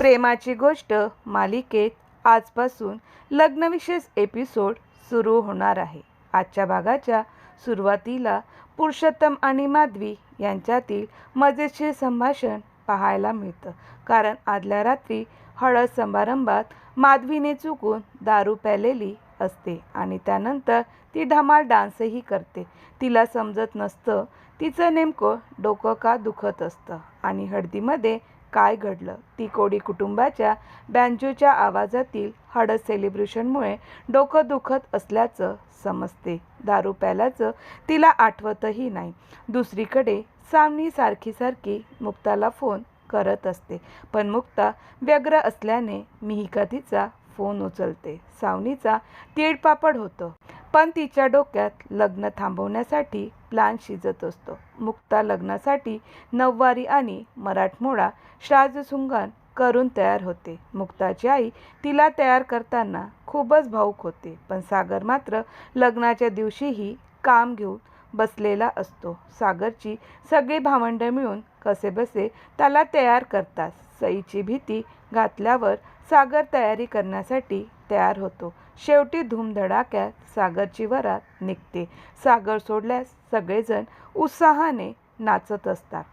प्रेमाची गोष्ट मालिकेत आजपासून लग्नविशेष एपिसोड सुरू होणार आहे. आजच्या भागाच्या सुरुवातीला पुरुषोत्तम आणि माधवी यांच्यातील मजेशीर संभाषण पाहायला मिळतं. कारण आदल्या रात्री हळद समारंभात माधवीने चुकून दारू प्यालेली असते आणि त्यानंतर ती धमाल डान्सही करते. तिला समजत नसतं तिचं नेमकं डोकं का दुखत असतं आणि हळदीमध्ये काय घडलं? ती कोडी कुटुंबाच्या बँजोच्या आवाजातील हळद सेलिब्रेशनमुळे डोकं दुखत असल्याचं समजते. दारू प्यायलाचं तिला आठवतही नाही. दुसरीकडे सामनी सारखी सारखी मुक्ताला फोन करत असते. पण मुक्ता व्यग्र असल्याने मिहिका तिचा फोन उचलते. सावनीचा तीळपापड होतं. पण तिच्या डोक्यात लग्न थांबवण्यासाठी प्लान शिजत असतो. मुक्ता लग्नासाठी नऊवारी आणि मराठमोळा श्राजसुंगान करून तयार होते. मुक्ताची आई तिला तयार करताना खूपच भाऊक होते पण सागर मात्र लग्नाच्या दिवशीही काम घेऊन बसलेला असतो. सागरची सगळी भावंडं मिळून कसेबसे त्याला तयार करतात. सईची भीती घातल्यावर सागर तयारी करण्यासाठी तयार होतो. शेवटी धूमधडाक्यात सागरची वरात निघते. सागर सोडल्यास सगळेजण उत्साहाने नाचत असतात.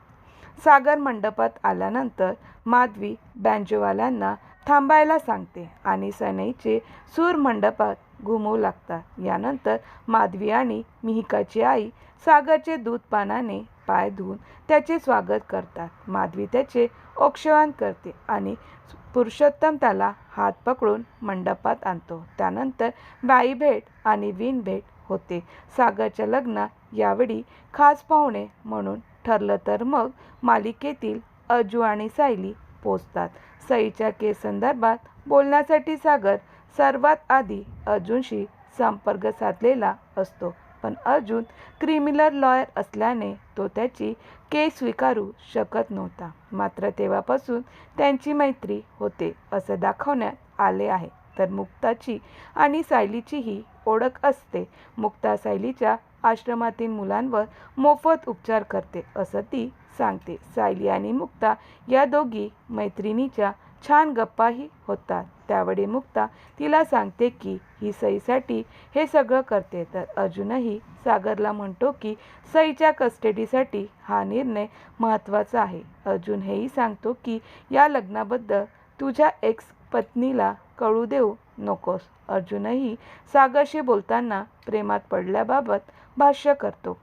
सागर मंडपात आल्यानंतर माधवी बँजोवाल्यांना थांबायला सांगते आणि सनईचे सूर मंडपात घुमवू लागतात. यानंतर माधवी आणि मिहिकाची आई सागरचे दूध पानाने पाय धुवून त्याचे स्वागत करतात. माधवी त्याचे औक्षवान करते आणि पुरुषोत्तम त्याला हात पकडून मंडपात आणतो. त्यानंतर बाई भेट आणि विण भेट होते. सागरच्या लग्नात यावेळी खास पाहुणे म्हणून ठरलं तर मग मालिकेतील अजू आणि सायली पोचतात. सईच्या केस संदर्भात बोलण्यासाठी सागर सर्वात आधी अर्जुनशी संपर्क साधलेला असतो. पण अर्जुन क्रिमिनल लॉयर असल्याने तो त्याची केस स्वीकारू शकत नव्हता. मात्र तेव्हापासून त्यांची मैत्री होते असं दाखवण्यात आले आहे. तर मुक्ताची आणि सायलीचीही ओळख असते. मुक्ता सायलीच्या आश्रमातील मुलांवर मोफत उपचार करते असं ती सांगते. सायली आणि मुक्ता या दोघी मैत्रिणीच्या छान गप्पाही होतात. त्यावेळी मुक्ता तिला सांगते की ही सईसाठी हे सगळं करते. तर अर्जुनही सागरला म्हणतो की सईच्या कस्टडीसाठी हा निर्णय महत्त्वाचा आहे. अर्जुन हेही सांगतो की या लग्नाबद्दल तुझ्या एक्स पत्नीला कळू देऊ नकोस. अर्जुनही सागरशी बोलताना प्रेमात पडल्याबाबत भाष्य करतो.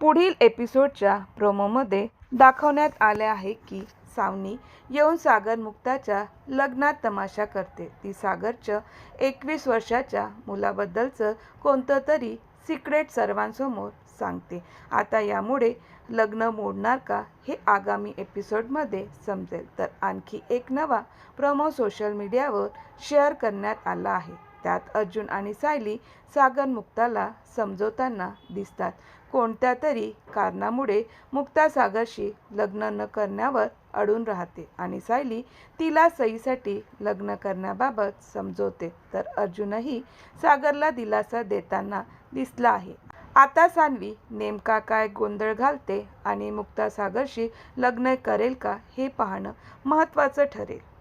पुढील एपिसोडच्या प्रोमोमध्ये दाखवण्यात आले आहे की सावनी येऊन सागर मुक्ताच्या लग्नात तमाशा करते. ती सागरच्या एकवीस वर्षाच्या मुलाबद्दलचं कोणतं तरी सिक्रेट सर्वांसमोर सांगते. आता यामुळे लग्न मोडणार का हे आगामी एपिसोडमध्ये समजेल. तर आणखी एक नवा प्रोमो सोशल मीडियावर शेअर करण्यात आला आहे. त्यात अर्जुन आणि सायली सागर मुक्ताला समजवताना दिसतात. कोणत्या तरी कारणामुळे मुक्ता सागरशी लग्न न करण्यावर अडून राहते आणि सायली तिला सईसाठी लग्न करण्याबाबत समजवते. तर अर्जुनही सागरला दिलासा देताना दिसला आहे. आता सान्वी नेमका काय गोंधळ घालते आणि मुक्ता सागरशी लग्न करेल का हे पाहणं महत्त्वाचं ठरेल.